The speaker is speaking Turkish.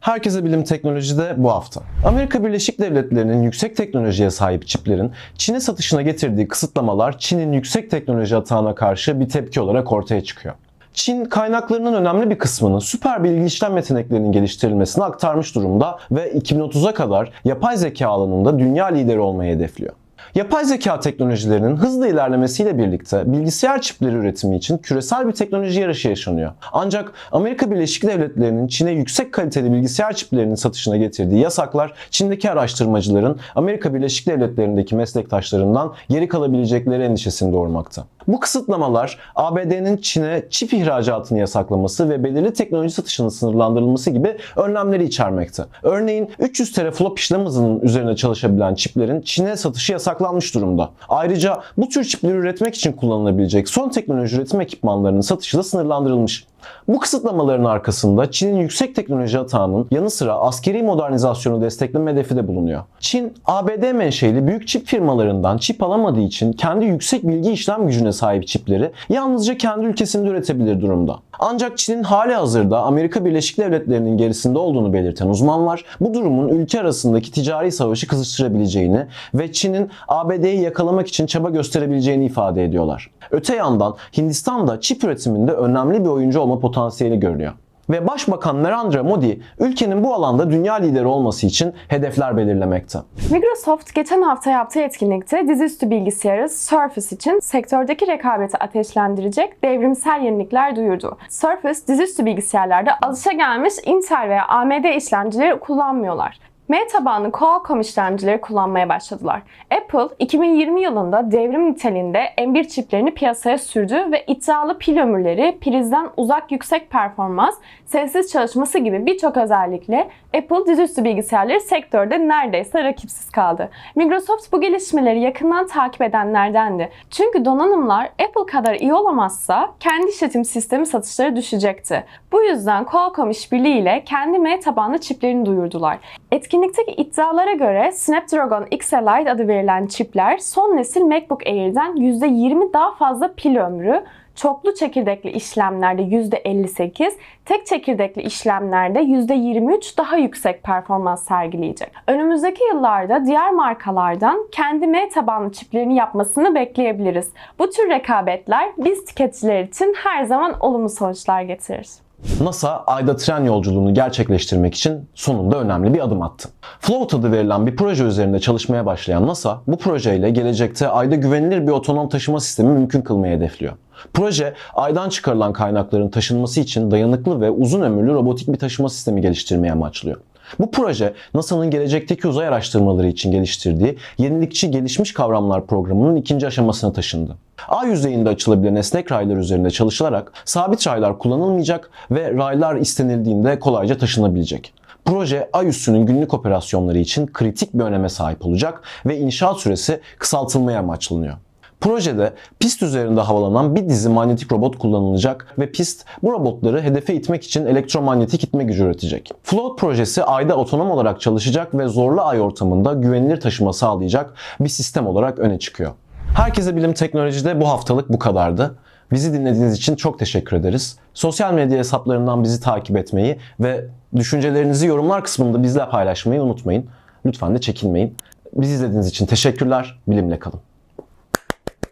Herkese Bilim Teknoloji'de bu hafta. Amerika Birleşik Devletleri'nin yüksek teknolojiye sahip çiplerin Çin'e satışına getirdiği kısıtlamalar Çin'in yüksek teknoloji atağına karşı bir tepki olarak ortaya çıkıyor. Çin kaynaklarının önemli bir kısmını süper bilgi işlem yeteneklerinin geliştirilmesine aktarmış durumda ve 2030'a kadar yapay zeka alanında dünya lideri olmayı hedefliyor. Yapay zeka teknolojilerinin hızla ilerlemesiyle birlikte bilgisayar çipleri üretimi için küresel bir teknoloji yarışı yaşanıyor. Ancak Amerika Birleşik Devletleri'nin Çin'e yüksek kaliteli bilgisayar çiplerinin satışına getirdiği yasaklar Çin'deki araştırmacıların Amerika Birleşik Devletleri'ndeki meslektaşlarından geri kalabilecekleri endişesini doğurmakta. Bu kısıtlamalar ABD'nin Çin'e çip ihracatını yasaklaması ve belirli teknoloji satışının sınırlandırılması gibi önlemleri içermekte. Örneğin 300 teraflop işlem hızının üzerine çalışabilen çiplerin Çin'e satışı yasaklanmış durumda. Ayrıca bu tür çipleri üretmek için kullanılabilecek son teknoloji üretim ekipmanlarının satışı da sınırlandırılmış. Bu kısıtlamaların arkasında Çin'in yüksek teknoloji atağının yanı sıra askeri modernizasyonu destekleme hedefi de bulunuyor. Çin, ABD menşeli büyük çip firmalarından çip alamadığı için kendi yüksek bilgi işlem gücüne sahip çipleri yalnızca kendi ülkesinde üretebilir durumda. Ancak Çin'in hali hazırda Amerika Birleşik Devletleri'nin gerisinde olduğunu belirten uzmanlar bu durumun ülke arasındaki ticari savaşı kızıştırabileceğini ve Çin'in ABD'yi yakalamak için çaba gösterebileceğini ifade ediyorlar. Öte yandan Hindistan da çip üretiminde önemli bir oyuncu olma potansiyeli görünüyor. Ve Başbakan Narendra Modi ülkenin bu alanda dünya lideri olması için hedefler belirlemekte. Microsoft geçen hafta yaptığı etkinlikte dizüstü bilgisayarı Surface için sektördeki rekabeti ateşlendirecek devrimsel yenilikler duyurdu. Surface dizüstü bilgisayarlarda alışagelmiş Intel veya AMD işlemcileri kullanmıyorlar. M tabanlı Qualcomm işlemcileri kullanmaya başladılar. Apple 2020 yılında devrim niteliğinde M1 çiplerini piyasaya sürdü ve iddialı pil ömürleri, prizden uzak yüksek performans, sessiz çalışması gibi birçok özellikle Apple dizüstü bilgisayarları sektörde neredeyse rakipsiz kaldı. Microsoft bu gelişmeleri yakından takip edenlerdendi. Çünkü donanımlar Apple kadar iyi olamazsa kendi işletim sistemi satışları düşecekti. Bu yüzden Qualcomm işbirliğiyle kendi M tabanlı çiplerini duyurdular. Etkinlikteki iddialara göre Snapdragon X Elite adı verilen çipler son nesil MacBook Air'den %20 daha fazla pil ömrü, çoklu çekirdekli işlemlerde %58, tek çekirdekli işlemlerde %23 daha yüksek performans sergileyecek. Önümüzdeki yıllarda diğer markalardan kendi M tabanlı çiplerini yapmasını bekleyebiliriz. Bu tür rekabetler biz tüketiciler için her zaman olumlu sonuçlar getirir. NASA ayda tren yolculuğunu gerçekleştirmek için sonunda önemli bir adım attı. Float adı verilen bir proje üzerinde çalışmaya başlayan NASA bu projeyle gelecekte ayda güvenilir bir otonom taşıma sistemi mümkün kılmayı hedefliyor. Proje aydan çıkarılan kaynakların taşınması için dayanıklı ve uzun ömürlü robotik bir taşıma sistemi geliştirmeyi amaçlıyor. Bu proje NASA'nın gelecekteki uzay araştırmaları için geliştirdiği yenilikçi gelişmiş kavramlar programının ikinci aşamasına taşındı. Ay yüzeyinde açılabilen esnek raylar üzerinde çalışılarak sabit raylar kullanılmayacak ve raylar istenildiğinde kolayca taşınabilecek. Proje ay üstünün günlük operasyonları için kritik bir öneme sahip olacak ve inşaat süresi kısaltılmaya amaçlanıyor. Projede pist üzerinde havalanan bir dizi manyetik robot kullanılacak ve pist bu robotları hedefe itmek için elektromanyetik itme gücü üretecek. Float projesi ayda otonom olarak çalışacak ve zorlu ay ortamında güvenilir taşıma sağlayacak bir sistem olarak öne çıkıyor. Herkese bilim teknolojide bu haftalık bu kadardı. Bizi dinlediğiniz için çok teşekkür ederiz. Sosyal medya hesaplarından bizi takip etmeyi ve düşüncelerinizi yorumlar kısmında bizle paylaşmayı unutmayın. Lütfen de çekinmeyin. Bizi izlediğiniz için teşekkürler. Bilimle kalın.